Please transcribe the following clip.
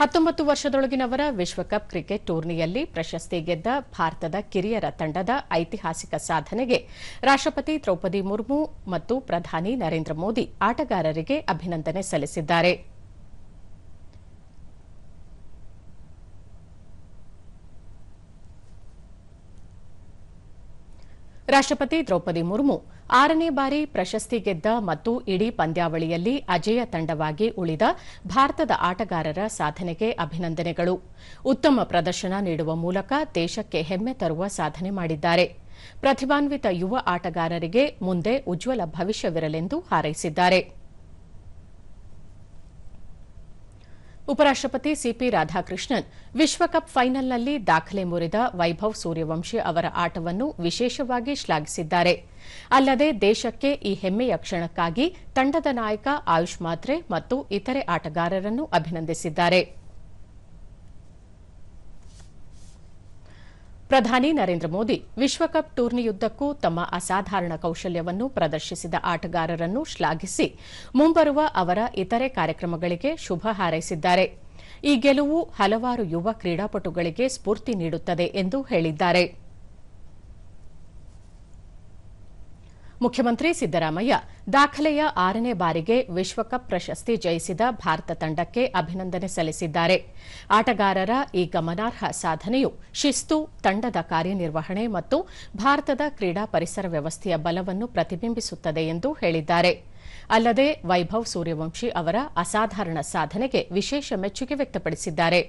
ಹತ್ತೊಂಬತ್ತು ವರ್ಷದೊಳಗಿನವರ ವಿಶ್ವಕಪ್ ಕ್ರಿಕೆಟ್ ಟೂರ್ನಿಯಲ್ಲಿ ಪ್ರಶಸ್ತಿ ಗೆದ್ದ ಭಾರತದ ಕಿರಿಯರ ತಂಡದ ಐತಿಹಾಸಿಕ ಸಾಧನೆಗೆ ರಾಷ್ಟಪತಿ ದ್ರೌಪದಿ ಮುರ್ಮು ಮತ್ತು ಪ್ರಧಾನಿ ನರೇಂದ್ರ ಮೋದಿ ಆಟಗಾರರಿಗೆ ಅಭಿನಂದನೆ ಸಲ್ಲಿಸಿದ್ದಾರೆ. ರಾಷ್ಟಪತಿ ದ್ರೌಪದಿ ಮುರ್ಮು ಆರನೇ ಬಾರಿ ಪ್ರಶಸ್ತಿ ಗೆದ್ದ ಮತ್ತು ಇಡೀ ಪಂದ್ಯಾವಳಿಯಲ್ಲಿ ಅಜೇಯ ತಂಡವಾಗಿ ಉಳಿದ ಭಾರತದ ಆಟಗಾರರ ಸಾಧನೆಗೆ ಅಭಿನಂದನೆಗಳು. ಉತ್ತಮ ಪ್ರದರ್ಶನ ನೀಡುವ ಮೂಲಕ ದೇಶಕ್ಕೆ ಹೆಮ್ಮೆ ತರುವ ಸಾಧನೆ ಮಾಡಿದ್ದಾರೆ. ಪ್ರತಿಭಾನ್ವಿತ ಯುವ ಆಟಗಾರರಿಗೆ ಮುಂದೆ ಉಜ್ವಲ ಭವಿಷ್ಯವಿರಲೆಂದು ಹಾರೈಸಿದ್ದಾರೆ. ಉಪರಾಷ್ಟಪತಿ ಸಿಪಿ ರಾಧಾಕೃಷ್ಣನ್ ವಿಶ್ವಕಪ್ ಫೈನಲ್ನಲ್ಲಿ ದಾಖಲೆ ಮುರಿದ ವೈಭವ್ ಸೂರ್ಯವಂಶಿ ಅವರ ಆಟವನ್ನು ವಿಶೇಷವಾಗಿ ಶ್ಲಾಘಿಸಿದ್ದಾರೆ. ಅಲ್ಲದೆ ದೇಶಕ್ಕೆ ಈ ಹೆಮ್ಮೆಯ ಕ್ಷಣಕ್ಕಾಗಿ ತಂಡದ ನಾಯಕ ಆಯುಷ್ ಮಾತ್ರೆ ಮತ್ತು ಇತರೆ ಆಟಗಾರರನ್ನು ಅಭಿನಂದಿಸಿದ್ದಾರೆ. ಪ್ರಧಾನಿ ನರೇಂದ್ರ ಮೋದಿ ವಿಶ್ವಕಪ್ ಟೂರ್ನಿಯುದ್ದಕ್ಕೂ ತಮ್ಮ ಅಸಾಧಾರಣ ಕೌಶಲ್ಯವನ್ನು ಪ್ರದರ್ಶಿಸಿದ ಆಟಗಾರರನ್ನು ಶ್ಲಾಘಿಸಿ ಮುಂಬರುವ ಅವರ ಇತರೆ ಕಾರ್ಯಕ್ರಮಗಳಿಗೆ ಶುಭ ಹಾರೈಸಿದ್ದಾರೆ. ಈ ಗೆಲುವು ಹಲವಾರು ಯುವ ಕ್ರೀಡಾಪಟುಗಳಿಗೆ ಸ್ಫೂರ್ತಿ ನೀಡುತ್ತದೆ ಎಂದು ಹೇಳಿದ್ದಾರೆ. ಮುಖ್ಯಮಂತ್ರಿ ಸಿದ್ದರಾಮಯ್ಯ ದಾಖಲೆಯ ಆರನೇ ಬಾರಿಗೆ ವಿಶ್ವಕಪ್ ಪ್ರಶಸ್ತಿ ಜಯಿಸಿದ ಭಾರತ ತಂಡಕ್ಕೆ ಅಭಿನಂದನೆ ಸಲ್ಲಿಸಿದ್ದಾರೆ. ಆಟಗಾರರ ಈ ಗಮನಾರ್ಹ ಸಾಧನೆಯು ಶಿಸ್ತು, ತಂಡದ ಕಾರ್ಯನಿರ್ವಹಣೆ ಮತ್ತು ಭಾರತದ ಕ್ರೀಡಾ ಪರಿಸರ ವ್ಯವಸ್ಥೆಯ ಬಲವನ್ನು ಪ್ರತಿಬಿಂಬಿಸುತ್ತದೆ ಎಂದು ಹೇಳಿದ್ದಾರೆ. ಅಲ್ಲದೆ ವೈಭವ್ ಸೂರ್ಯವಂಶಿ ಅವರ ಅಸಾಧಾರಣ ಸಾಧನೆಗೆ ವಿಶೇಷ ಮೆಚ್ಚುಗೆ ವ್ಯಕ್ತಪಡಿಸಿದ್ದಾರೆ.